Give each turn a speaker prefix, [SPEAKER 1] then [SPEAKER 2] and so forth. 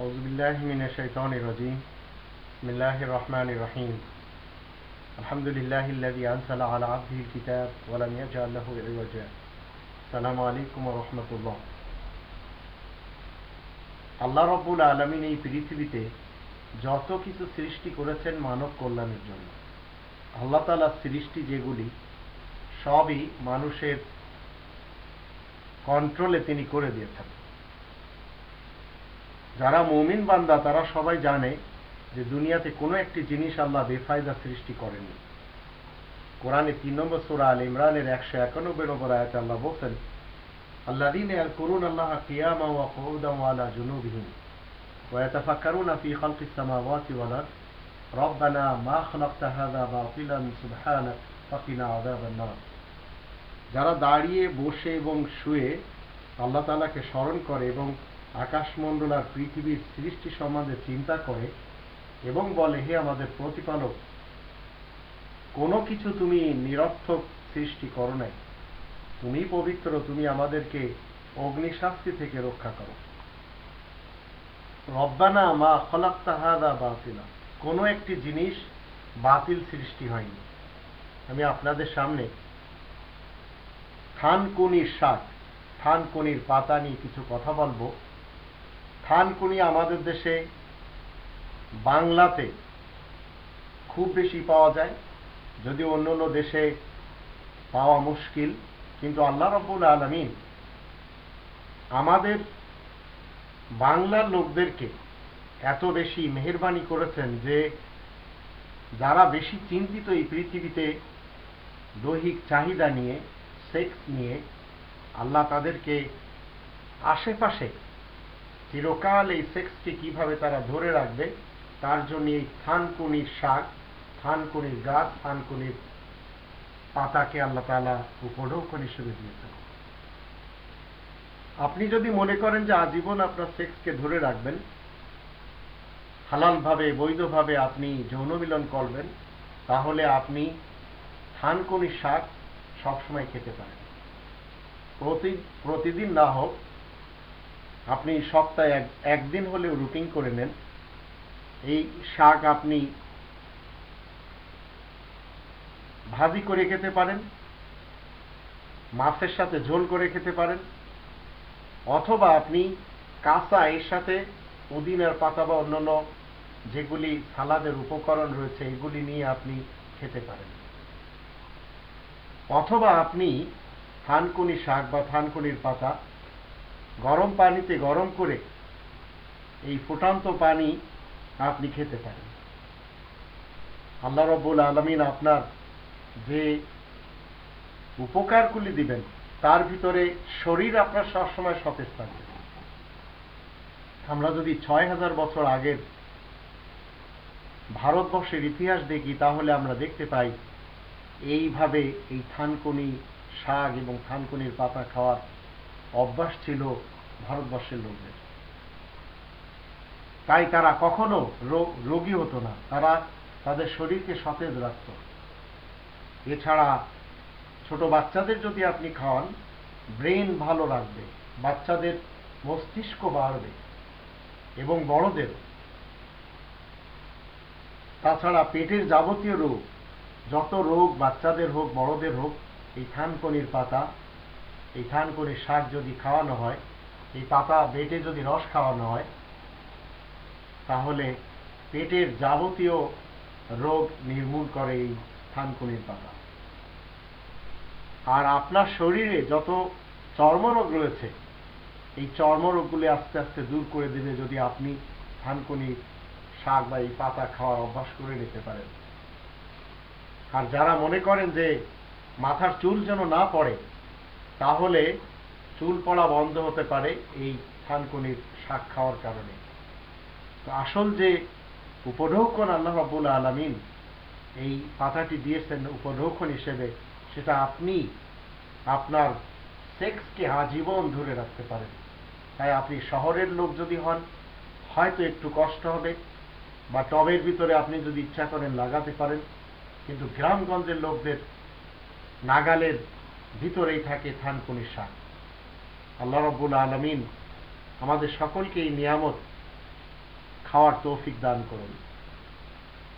[SPEAKER 1] أعوذ بالله من الشيطان الرجيم بسم الله الرحمن الرحيم الحمد لله الذي أنزل على عبده الكتاب ولم يجعل له عوجا السلام عليكم ورحمة الله আল্লাহ রব্বুল আলমিন এই পৃথিবীতে যত কিছু সৃষ্টি করেছেন মানব কল্যাণের জন্য আল্লাহ তালার সৃষ্টি যেগুলি সবই মানুষের কন্ট্রোলে তিনি করে দিয়েছেন যারা মৌমিন বান্দা তারা সবাই জানে যে দুনিয়াতে কোনো একটি জিনিস আল্লাহ বেফায়দা সৃষ্টি করেননি কোরআনে তিন নম্বর সুরা আল ইমরানের একশো একানব্বই নম্বর আয়াতে আল্লাহ বলছেন الذين يذكرون الله قياما وقعودا وعلى جنوبهم ويتفكرون في خلق السماوات والأرض ربنا ما خلقت هذا باطلا سبحانك فقنا عذاب النار যারা দাঁড়িয়ে বসে এবং শুয়ে আল্লাহ তালাকে স্মরণ করে এবং আকাশমণ্ডল আর পৃথিবীর সৃষ্টি সম্বন্ধে চিন্তা করে এবং বলে, হে আমাদের প্রতিপালক, কোনো কিছু তুমি নিরর্থক সৃষ্টি করো নাই। তুমি পবিত্র, তুমি আমাদেরকে অগ্নিশাস্তি থেকে রক্ষা করো। রব্বানা মা খলাক তাহাদা বাতিলা। কোনো একটি জিনিস বাতিল সৃষ্টি হয়নি। আমি আপনাদের সামনে থানকুনির শাক, থানকুনির পাতা নিয়ে কিছু কথা বলব। থানকুনি আমাদের দেশে বাংলাতে খুব বেশি পাওয়া যায় যদি অন্য অন্য দেশে পাওয়া মুশকিল, কিন্তু আল্লাহ রব্বুল আলমিন আমাদের বাংলার লোকদেরকে এত বেশি মেহরবানি করেছেন যে যারা বেশি চিন্তিত এই পৃথিবীতে দৈহিক চাহিদা নিয়ে, সেক্স নিয়ে, আল্লাহ তাদেরকে আশেপাশে চিরকাল এই সেক্সকে কীভাবে তারা ধরে রাখবে, তার জন্য এই থানকুনির শাক, থানকুনির গাছ, থানকুনির পাতাকে আল্লাহ তালা উপঢৌকন হিসেবে দিয়েছেন আপনি যদি মনে করেন যে আজীবন আপনার সেক্সকে ধরে রাখবেন, হালালভাবে, বৈধভাবে আপনি যৌন মিলন করবেন, তাহলে আপনি থানকুনির শাক সবসময় খেতে পারেন। প্রতি প্রতিদিন না হোক আপনি সপ্তাহে এক, একদিন হলেও রুটিন করে নেন। এই শাক আপনি ভাজি করে খেতে পারেন, মাছের সাথে ঝোল করে খেতে পারেন, অথবা আপনি কাঁচা এর সাথে পুদিনার পাতা বা অন্যান্য যেগুলি সালাদের উপকরণ রয়েছে, এগুলি নিয়ে আপনি খেতে পারেন। অথবা আপনি থানকুনি শাক বা থানকুনির পাতা গরম পানিতে গরম করে এই ফুটান্ত পানি আপনি খেতে পারেন। আল্লাহ রব্বুল আলমিন আপনার যে উপকারগুলি দিবেন, তার ভিতরে শরীর আপনার সবসময় সতেজ থাকবে। আমরা যদি ছয় হাজার বছর আগের ভারতবর্ষের ইতিহাস দেখি, তাহলে আমরা দেখতে পাই, এইভাবে এই থানকুনি শাক এবং থানকুনির পাতা খাওয়ার অভ্যাস ছিল ভারতবর্ষের লোকদের। তাই তারা কখনো রোগী হতো না। তারা তাদের শরীরকে সতেজ রাখত। এছাড়া ছোট বাচ্চাদের যদি আপনি খাওয়ান, ব্রেন ভালো রাখবে, বাচ্চাদের মস্তিষ্ক বাড়বে এবং বড়দের। তাছাড়া পেটের যাবতীয় রোগ, যত রোগ বাচ্চাদের হোক, বড়দের হোক, এই থানকনির পাতা এই থানকনির শাক যদি খাওয়ানো হয়, এই পাতা বেটে যদি রস খাওয়ানো হয়, তাহলে পেটের যাবতীয় রোগ নির্মূল করে এই থানকুনির পাতা। আর আপনার শরীরে যত চর্মরোগ রয়েছে, এই চর্মরোগগুলি আস্তে আস্তে দূর করে দেবে যদি আপনি থানকুনির শাক বা এই পাতা খাওয়ার অভ্যাস করে নিতে পারেন। আর যারা মনে করেন যে মাথার চুল যেন না পড়ে তাহলে চুল পড়া বন্ধ হতে পারে এই থানকুনির শাক খাওয়ার কারণে। তো আসল যে উপঢৌকন আল্লাহ রাবুল আলমিন এই পাতাটি দিয়েছেন উপঢৌকন হিসেবে, সেটা আপনি আপনার সেক্সকে আজীবন ধরে রাখতে পারেন। তাই আপনি শহরের লোক যদি হন, হয়তো একটু কষ্ট হবে, বা টবের ভিতরে আপনি যদি ইচ্ছা করেন লাগাতে পারেন, কিন্তু গ্রামগঞ্জের লোকদের নাগালের ভিতরেই থাকে থানকুনির শাক আল্লাহ রব্বুল আলমিন আমাদের সকলকে এই নিয়ামত খাওয়ার তৌফিক দান করুন।